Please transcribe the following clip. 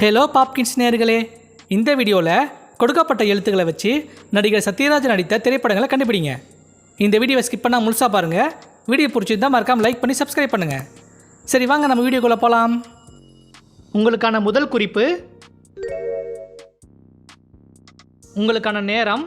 Hello Popkins நேர்களே இந்த வீடியோவில் கொடுக்கப்பட்ட எழுத்துக்களை வச்சு நடிகர் சத்யராஜ் நடித்த திரைப்படங்களை கண்டுபிடிங்க. இந்த வீடியோவை ஸ்கிப் பண்ணால் முழுசாக பாருங்கள் வீடியோ பிடிச்சிருந்தால் மறக்காமல் லைக் பண்ணி சப்ஸ்கிரைப் பண்ணுங்கள் சரி வாங்க நம்ம வீடியோக்குள்ளே போகலாம் உங்களுக்கான முதல் குறிப்பு உங்களுக்கான நேரம்